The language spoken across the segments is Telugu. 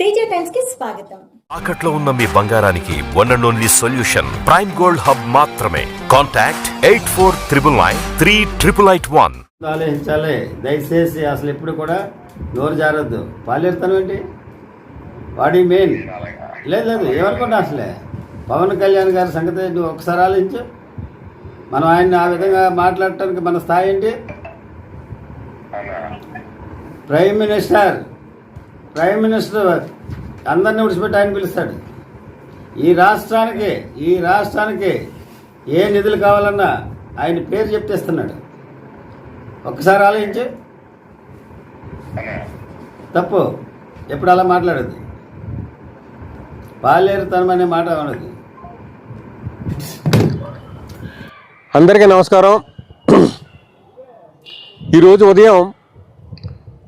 తేజ టైమ్స్కి స్వాగతం. తాకట్లో ఉన్న మీ బంగారానికి one and only solution Prime Gold Hub మాత్రమే. Contact eight four triple nine three triple eight one ఆలోచించాలి దయచేసి అసలు ఎప్పుడు కూడా నోరు జారద్దు. పాలేరుతాను ఏంటి? వాడి మెయిన్ లేదు లేదు ఏమనుకుంటా అసలే? పవన్ కళ్యాణ్ గారి సంగతి నువ్వు ఒకసారి ఆలోచించు. మనం ఆయన్ని ఆ విధంగా మాట్లాడటానికి మన స్థాయి ఏంటి? ప్రైమ్ మినిస్టర్ ప్రైమ్ మినిస్టర్ అందరిని విడిచిపెట్టి ఆయన పిలుస్తాడు. ఈ రాష్ట్రానికి ఈ రాష్ట్రానికి ఏ నిధులు కావాలన్నా ఆయన పేరు చెప్తేస్తున్నాడు ఒక్కసారి ఆలోచించు. తప్పు. ఎప్పుడు అలా మాట్లాడద్దు. పాలేరుతనం అనే మాట అనదు అందరికీ నమస్కారం. ఈరోజు ఉదయం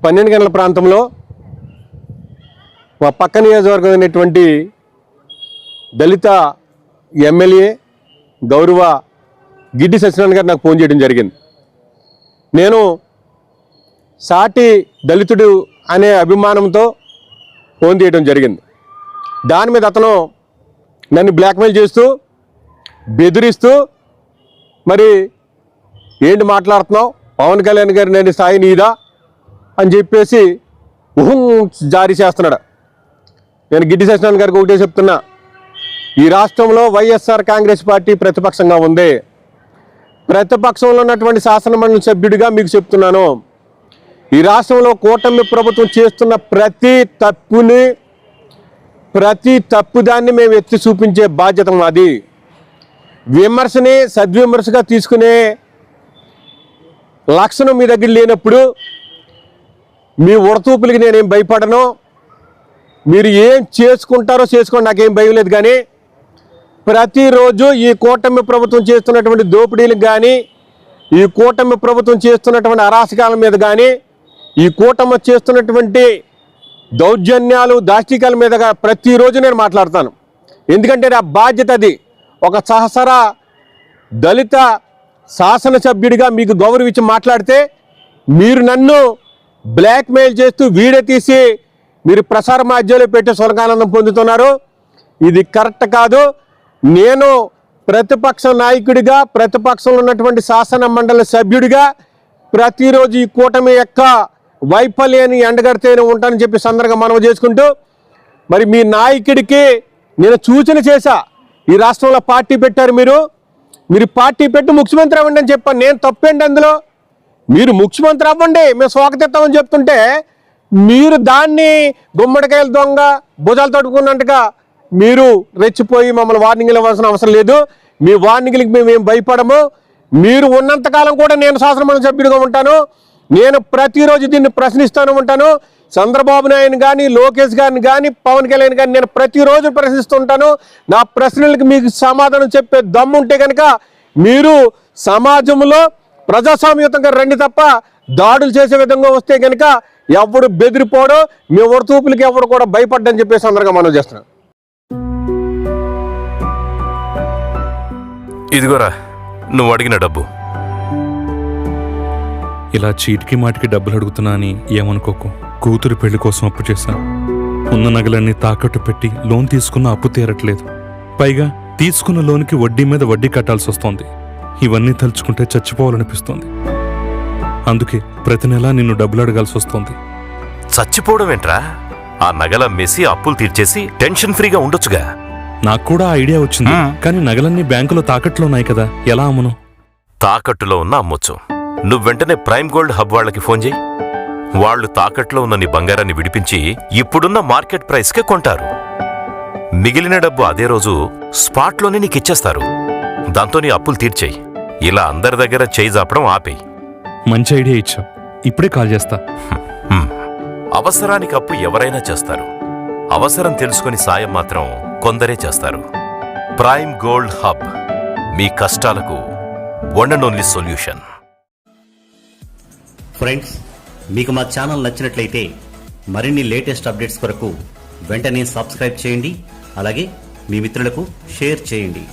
పన్నెండు గంటల ప్రాంతంలో మా పక్క నియోజకవర్గం అయినటువంటి దళిత ఎమ్మెల్యే గౌరవ గిడ్డి సత్యనారాయణ గారు నాకు ఫోన్ చేయడం జరిగింది. నేను సాటి దళితుడు అనే అభిమానంతో ఫోన్ చేయడం జరిగింది. దాని మీద అతను నన్ను బ్లాక్మెయిల్ చేస్తూ బెదిరిస్తూ మరి ఏంటి మాట్లాడుతున్నావు? పవన్ కళ్యాణ్ గారి నేను స్థాయి నీదా? అని చెప్పేసి ఊహం జారీ చేస్తున్నాడు. నేను గిడ్డి సత్యనారాయణ గారికి ఒకటే చెప్తున్నా. ఈ రాష్ట్రంలో వైఎస్ఆర్ కాంగ్రెస్ పార్టీ ప్రతిపక్షంగా ఉంది. ప్రతిపక్షంలో ఉన్నటువంటి శాసనమండలి సభ్యుడిగా మీకు చెప్తున్నాను. ఈ రాష్ట్రంలో కూటమి ప్రభుత్వం చేస్తున్న ప్రతి తప్పుని ప్రతి తప్పుదాన్ని మేము ఎత్తి చూపించే బాధ్యత మాది. విమర్శని సద్విమర్శగా తీసుకునే లక్షణం మీ దగ్గర లేనప్పుడు మీ ఉడతూపులకి నేనేం భయపడను. మీరు ఏం చేసుకుంటారో చేసుకోండి నాకేం భయం లేదు. కానీ ప్రతిరోజు ఈ కూటమి ప్రభుత్వం చేస్తున్నటువంటి దోపిడీలకు కానీ ఈ కూటమి ప్రభుత్వం చేస్తున్నటువంటి అరాచకాల మీద కానీ ఈ కూటమి చేస్తున్నటువంటి దౌర్జన్యాలు దాష్టికాల మీదగా ప్రతిరోజు నేను మాట్లాడతాను. ఎందుకంటే నా బాధ్యత అది. ఒక సహసర దళిత శాసనసభ్యుడిగా మీకు గౌరవించి మాట్లాడితే మీరు నన్ను బ్లాక్మెయిల్ చేస్తూ వీడియో తీసి మీరు ప్రసార మాధ్యమంలో పెట్టి సులకానందం పొందుతున్నారు. ఇది కరెక్ట్ కాదు. నేను ప్రతిపక్ష నాయకుడిగా ప్రతిపక్షంలో ఉన్నటువంటి శాసన మండలి సభ్యుడిగా ప్రతిరోజు ఈ కూటమి యొక్క వైఫల్యాన్ని ఎండగడితేనే ఉంటానని చెప్పి సందర్భంగా మనవి చేసుకుంటూ మరి మీ నాయకుడికి నేను సూచన చేశా. ఈ రాష్ట్రంలో పార్టీ పెట్టారు మీరు. మీరు పార్టీ పెట్టి ముఖ్యమంత్రి అవ్వండి అని చెప్పాను. నేను తప్పేంటి అందులో? మీరు ముఖ్యమంత్రి అవ్వండి. మేము స్వాగతిస్తామని చెప్తుంటే మీరు దాన్ని గుమ్మడికాయల దొంగ భుజాలు తట్టుకున్నట్టుగా మీరు రెచ్చిపోయి మమ్మల్ని వార్నింగ్లు ఇవ్వాల్సిన అవసరం లేదు. మీ వార్నింగ్లకి మేము ఏం భయపడము. మీరు ఉన్నంతకాలం కూడా నేను శాసనమండలి సభ్యుడిగా ఉంటాను. నేను ప్రతిరోజు దీన్ని ప్రశ్నిస్తూనే ఉంటాను. చంద్రబాబు నాయుడు కానీ లోకేష్ గారిని కానీ పవన్ కళ్యాణ్ గారిని నేను ప్రతిరోజు ప్రశ్నిస్తుంటాను నా ప్రశ్నలకు మీకు సమాధానం చెప్పే దమ్ము ఉంటే కనుక మీరు సమాజంలో ప్రజాస్వామ్యతంగా రండి తప్ప దాడులు చేసే విధంగా వస్తే కనుక ఎవడు బెదిరిపోవడం మీ ఎవరి తూపులకి ఎవరు కూడా భయపడ్డని చెప్పేసి అందరిగా మనం చేస్తున్నాం ఇదిగోరా నువ్వు అడిగిన డబ్బు. ఇలా చీటికి మాటికి డబ్బులు అడుగుతున్నా అని ఏమనుకోకు. కూతురు పెళ్ళి కోసం అప్పు చేశాను. ఉన్న నగలన్నీ తాకట్టు పెట్టి లోన్ తీసుకున్న అప్పు తీరట్లేదు. పైగా తీసుకున్న లోన్కి వడ్డీ మీద వడ్డీ కట్టాల్సి వస్తోంది. ఇవన్నీ తలుచుకుంటే చచ్చిపోవాలనిపిస్తోంది. అందుకే ప్రతి నెలా నిన్ను డబ్బులు అడగాల్సి వస్తోంది. చచ్చిపోవడం ఏంట్రా ఆ నగల మెసి అప్పులు తీర్చేసి టెన్షన్ ఫ్రీగా ఉండొచ్చుగా. నాకు కూడా ఆ ఐడియా వచ్చింది. కానీ నగలన్నీ బ్యాంకులో తాకట్లో ఉన్నాయి కదా. ఎలా అమ్మను? తాకట్టులో ఉన్న అమ్మొచ్చు. నువ్వు వెంటనే ప్రైమ్ గోల్డ్ హబ్ వాళ్ళకి ఫోన్ చేయి. వాళ్ళు తాకట్లో ఉన్న నీ బంగారాన్ని విడిపించి ఇప్పుడున్న మార్కెట్ ప్రైస్కే కొంటారు. మిగిలిన డబ్బు అదే రోజు స్పాట్లోనే నీకు ఇచ్చేస్తారు దాంతో నీ అప్పులు తీర్చేయి. ఇలా అందరి దగ్గర చేయి జాపడం ఆపేయి. మంచి ఐడియా ఇచ్చావు ఇప్పుడే కాల్ చేస్తా. అవసరానికి అప్పు ఎవరైనా చేస్తారు. అవసరం తెలుసుకుని సాయం మాత్రం కొందరే చేస్తారు. ప్రైమ్ గోల్డ్ హబ్ మీ కష్టాలకు one and only solution. Friends మీకు మా ఛానల్ నచ్చినట్లయితే మరిన్ని లేటెస్ట్ అప్డేట్స్ కొరకు వెంటనే సబ్స్క్రైబ్ చేయండి. అలాగే మీ మిత్రులకు షేర్ చేయండి.